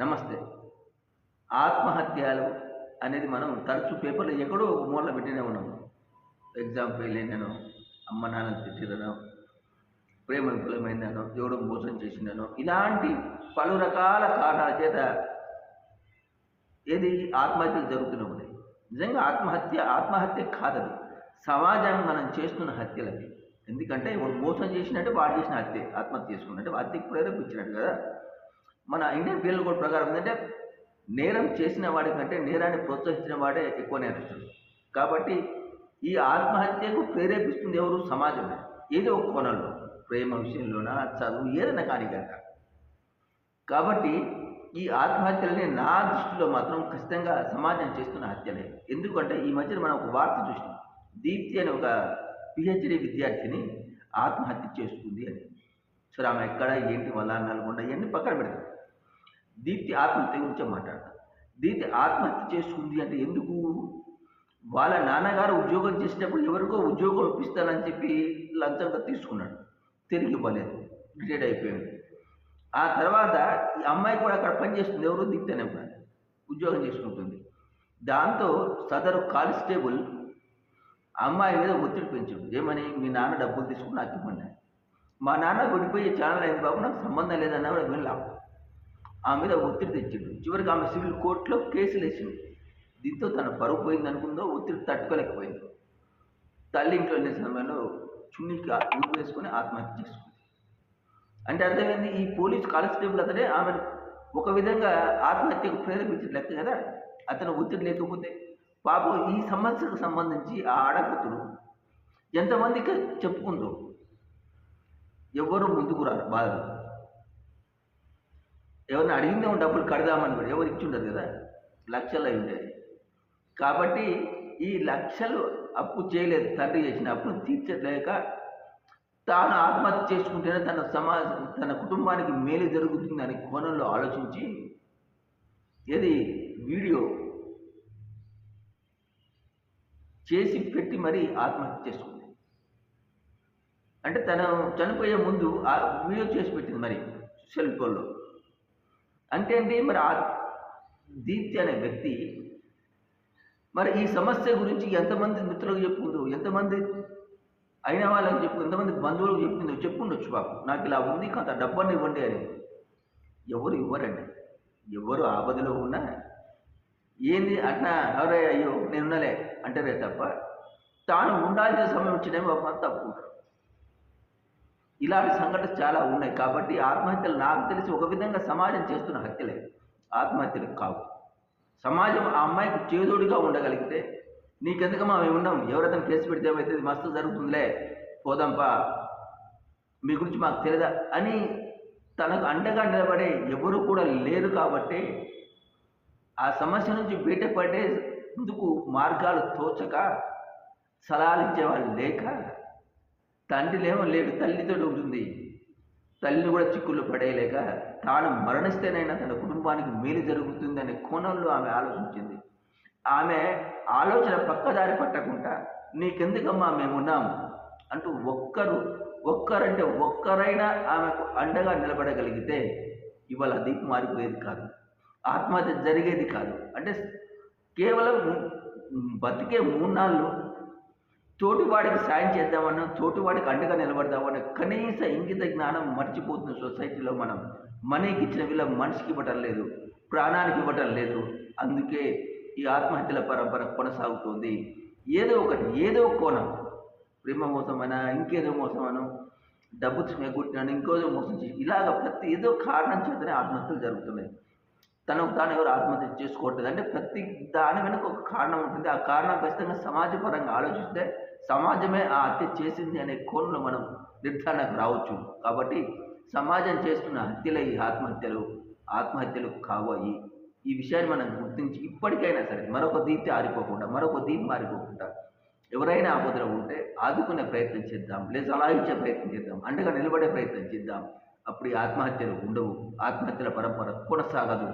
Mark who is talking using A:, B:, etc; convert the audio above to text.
A: నమస్తే. ఆత్మహత్యలు అనేది మనం తరచూ పేపర్లో ఎక్కడో ఒక మూల పెట్టినే ఉన్నాం. ఎగ్జామ్ ఫెయిల్ అయినాను అమ్మ నాన్న తిట్టిరనో ప్రేమ విఫలమైందనో ఎవడో మోసం చేసిందనో ఇలాంటి పలు రకాల కారణాల చేత ఏది ఆత్మహత్యలు జరుగుతూనే ఉన్నాయి. నిజంగా ఆత్మహత్య ఆత్మహత్య కాదది. సమాజం మనం చేస్తున్న హత్యలవి. ఎందుకంటే వాడు మోసం చేసినట్టు వాడు చేసిన హత్య. ఆత్మహత్య చేసుకున్నట్టు హత్యకు ప్రేరేపించినట్టు కదా. మన ఇండియన్ పీనల్ కోడ్ ప్రకారం ఏంటంటే నేరం చేసిన వాడి కంటే నేరాన్ని ప్రోత్సహించిన వాడే ఎక్కువ నేరస్తుడు కాబట్టి ఈ ఆత్మహత్యకు ప్రేరేపిస్తుంది ఎవరు? సమాజమే. ఏదో ఒక కోణంలో. ప్రేమ విషయంలోనా చదువు ఏదైనా కానీ కనుక. కాబట్టి ఈ ఆత్మహత్యలని నా దృష్టిలో మాత్రం ఖచ్చితంగా సమాజం చేస్తున్న హత్యలే. ఎందుకంటే ఈ మధ్యన మనం ఒక వార్త చూసినాం. దీప్తి అనే ఒక పిహెచ్డి విద్యార్థిని ఆత్మహత్య చేసుకుంది అని. సరే ఆమె ఎక్కడ ఏంటి వల్ల నల్గొండ ఇవన్నీ పక్కన పెడతాం. దీప్తి ఆత్మహత్య గురించే మాట్లాడతాను దీప్తి ఆత్మహత్య చేసుకుంది అంటే ఎందుకు? వాళ్ళ నాన్నగారు ఉద్యోగం చేసేటప్పుడు ఎవరికో ఉద్యోగం ఇప్పిస్తానని చెప్పి లంచంగా తీసుకున్నాడు. తిరిగి ఇవ్వలేదు. రిటైర్డ్ అయిపోయాడు. ఆ తర్వాత ఈ అమ్మాయి కూడా అక్కడ పనిచేస్తుంది ఎవరు దిక్తనే అమ్మాయి. ఉద్యోగం చేసుకుంటుంది. దాంతో సదరు కానిస్టేబుల్ అమ్మాయి మీద ఒత్తిడి పెంచాడు. ఏమని? మీ నాన్న డబ్బులు తీసుకుని నాకు ఇవ్వండి మా నాన్న విడిపోయే ఛానల్ అయింది బాబు. నాకు సంబంధం లేదన్నా కూడా వెళ్ళాము ఆమె మీద ఒత్తిడి తెచ్చిండు. చివరికి ఆమె సివిల్ కోర్టులో కేసులు వేసిండు. దీంతో తన పరువు పోయింది అనుకుందో ఒత్తిడి తట్టుకోలేకపోయింది. తల్లి ఇంట్లో వెళ్ళే సమయంలో చున్నీకి ఊరు వేసుకొని ఆత్మహత్య చేసుకుంది. అంటే అర్థమైంది ఈ పోలీస్ కానిస్టేబుల్ అతడే ఆమెను ఒక విధంగా ఆత్మహత్యకు ప్రేరేపించిన లెక్క కదా? అతను ఒత్తిడి లేకపోతే పాపం ఈ సమస్యకు సంబంధించి ఆ ఆడకూతురు ఎంతమందికి చెప్పుకుందో. ఎవరు ముందుకు రారు బాధలు. ఎవరిని అడిగిందేమో డబ్బులు కడదామని కూడా ఎవరు ఇచ్చి ఉండదు కదా. లక్షలు అయి ఉండేది. కాబట్టి ఈ లక్షలు అప్పు చేయలేదు తండ్రి చేసిన అప్పును తీర్చలేక తాను ఆత్మహత్య చేసుకుంటేనే తన సమాజం తన కుటుంబానికి మేలు జరుగుతుందని కోణంలో ఆలోచించి ఏది? వీడియో చేసి పెట్టి మరీ ఆత్మహత్య చేసుకుంది. అంటే తను చనిపోయే ముందు ఆ వీడియో చేసి పెట్టింది మరి సెల్ ఫోన్లో. అంటే ఏంటి మరి ఆ దీప్తి అనే వ్యక్తి మరి ఈ సమస్య గురించి ఎంతమంది మిత్రులకు చెప్పుకుందో ఎంతమంది అయిన వాళ్ళకి చెప్పు ఎంతమంది బంధువులకు చెప్పిందో చెప్పుండొచ్చు బాబు. నాకు ఇలా ఉంది కొంత డబ్బుని ఇవ్వండి అని. ఎవరు ఇవ్వరండి. ఎవరు ఆపదలో ఉన్నా ఏంది అట్లా ఎవరే అయ్యో నేనున్నలే అంటారే తప్ప తాను ఉండాల్సిన సమయం వచ్చినేమో తప్పు ఇలాంటి సంఘటనలు చాలా ఉన్నాయి. కాబట్టి ఆత్మహత్యలు నాకు తెలిసి ఒక విధంగా సమాజం చేస్తున్న హత్యలే ఆత్మహత్యలు కావు. సమాజం ఆ అమ్మాయికి చేదోడిగా ఉండగలిగితే నీకెందుకమ్మా మేము ఉన్నాం? ఎవరైనా కేసు పెడితే ఏమైతే మస్తు జరుగుతుందిలే. పోదాంపా. మీ గురించి మాకు తెలియదా అని తనకు అండగా నిలబడే ఎవరు కూడా లేరు కాబట్టి ఆ సమస్య నుంచి బయటపడే ముందుకు మార్గాలు తోచక సలహాలు ఇచ్చేవాళ్ళు లేక తండ్రిలేమో లేడు తల్లితో ఉంటుంది తల్లిని కూడా చిక్కుల్లో పడేయలేక తాను మరణిస్తేనైనా తన కుటుంబానికి మేలు జరుగుతుందనే కోణంలో ఆమె ఆలోచించింది. ఆమె ఆలోచన పక్కదారి పట్టకుండా నీకెందుకమ్మా మేమున్నాము అంటూ ఒక్కరు ఒక్కరంటే ఒక్కరైనా ఆమెకు అండగా నిలబడగలిగితే ఇవాళ దీపం మారిపోయేది కాదు. ఆత్మహత్య జరిగేది కాదు. అంటే కేవలం బతికే మూడు నాళ్ళు తోటివాడికి సాయం చేద్దామన్నా తోటివాడికి అండగా నిలబడదామన్న కనీస ఇంగిత జ్ఞానం మర్చిపోతున్న సొసైటీలో మనం మనీకి ఇచ్చిన విలువ మనిషికి ఇవ్వటం లేదు ప్రాణానికి ఇవ్వటం లేదు. అందుకే ఈ ఆత్మహత్యల పరంపర కొనసాగుతుంది. ఏదో ఒకటి ఏదో కోణం. ప్రేమ మోసమైనా ఇంకేదో మోసమనో డబ్బు కొట్టినాను ఇంకోదో మోసం చేసి ఇలాగ ప్రతి ఏదో కారణం చేతనే ఆత్మహత్యలు జరుగుతున్నాయి. తనకు తాను ఎవరు ఆత్మహత్య చేసుకోవట్లేదు. అంటే ప్రతి దాని వెనుక ఒక కారణం ఉంటుంది. ఆ కారణం ఖచ్చితంగా సమాజపరంగా ఆలోచిస్తే సమాజమే ఆ హత్య చేసింది అనే కోణంలో మనం నిర్ధారణకు రావచ్చు. కాబట్టి సమాజం చేస్తున్న హత్యలే ఈ ఆత్మహత్యలు ఆత్మహత్యలు కావాయి. ఈ విషయాన్ని మనం గుర్తించి ఇప్పటికైనా సరే మరొక దీప్తి ఆరిపోకుండా మరొక దీప్ మారిపోకుండా ఎవరైనా ఆపదలో ఉంటే ఆదుకునే ప్రయత్నం చేద్దాం లేదా సలహా ఇచ్చే ప్రయత్నం చేద్దాం అండగా నిలబడే ప్రయత్నం చేద్దాం. అప్పుడు ఈ ఆత్మహత్యలు ఉండవు. ఆత్మహత్యల పరంపర కొనసాగదు.